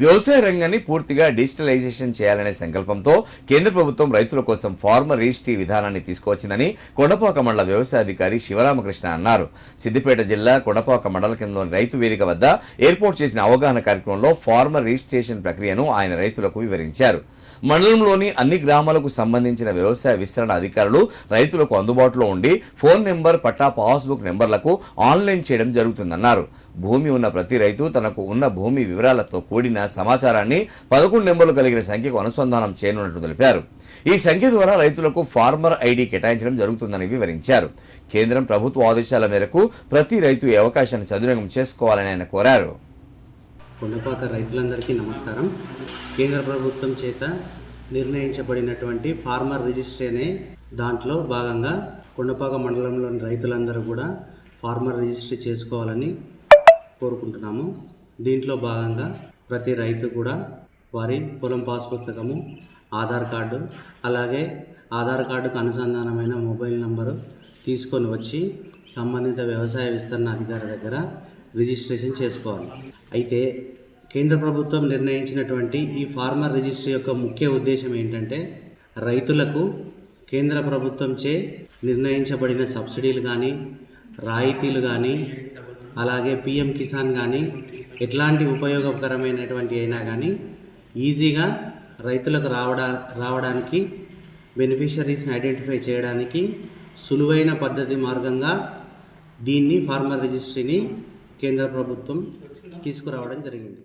వ్యవసాయ రంగాన్ని పూర్తిగా డిజిటలైజేషన్ చేయాలనే సంకల్పంతో కేంద్ర ప్రభుత్వం రైతుల కోసం ఫార్మర్ రిజిస్ట్రీ విధానాన్ని తీసుకువచ్చిందని కొండపాక మండల వ్యవసాయ అధికారి శివరామకృష్ణ అన్నారు. సిద్దిపేట జిల్లా కొండపాక మండల కేంద్రంలోని రైతు వేదిక వద్ద ఏర్పాటు చేసిన అవగాహన కార్యక్రమంలో ఫార్మర్ రిజిస్ట్రేషన్ ప్రక్రియను ఆయన రైతులకు వివరించారు. మండలంలోని అన్ని గ్రామాలకు సంబంధించిన వ్యవసాయ విస్తరణ అధికారులు రైతులకు అందుబాటులో ఉండి ఫోన్ నెంబర్ పట్టా పాస్బుక్ నెంబర్లకు ఆన్లైన్ చేయడం జరుగుతుందన్నారు. భూమి ఉన్న ప్రతి రైతు తనకు ఉన్న భూమి వివరాలతో కూడిన సమాచారాన్ని పదకొండు నెంబర్లు కలిగిన సంఖ్యకు అనుసంధానం చేయనున్నట్టు తెలిపారు. ఈ సంఖ్య ద్వారా రైతులకు ఫార్మర్ ఐడి కేటాయించడం జరుగుతుందని వివరించారు. కేంద్రం ప్రభుత్వ ఆదేశాల మేరకు ప్రతి రైతు ఈ అవకాశాన్ని సద్వినియోగం చేసుకోవాలని ఆయన కోరారు. కొండపాక రైతులందరికీ నమస్కారం. కేంద్ర ప్రభుత్వం చేత నిర్ణయించబడినటువంటి ఫార్మర్ రిజిస్ట్రీ అనే దాంట్లో భాగంగా కొండపాక మండలంలోని రైతులందరూ కూడా ఫార్మర్ రిజిస్ట్రీ చేసుకోవాలని కోరుకుంటున్నాము. దీంట్లో భాగంగా ప్రతి రైతు కూడా వారి పొలం పాస్ పుస్తకము ఆధార్ కార్డు అలాగే ఆధార్ కార్డుకు అనుసంధానమైన మొబైల్ నంబరు తీసుకొని వచ్చి సంబంధిత వ్యవసాయ విస్తరణ అధికారి దగ్గర రిజిస్ట్రేషన్ చేసుకోవాలి. అయితే కేంద్ర ప్రభుత్వం నిర్ణయించినటువంటి ఈ ఫార్మర్ రిజిస్ట్రీ యొక్క ముఖ్య ఉద్దేశం ఏంటంటే రైతులకు కేంద్ర ప్రభుత్వంచే నిర్ణయించబడిన సబ్సిడీలు కానీ రాయితీలు కానీ అలాగే పిఎం కిసాన్ కానీ ఎట్లాంటి ఉపయోగకరమైనటువంటి అయినా కానీ ఈజీగా రైతులకు రావడా రావడానికి బెనిఫిషరీస్ని ఐడెంటిఫై చేయడానికి సులువైన పద్ధతి మార్గంగా దీన్ని ఫార్మర్ రిజిస్ట్రీని కేంద్ర ప్రభుత్వం తీసుకురావడం జరిగింది.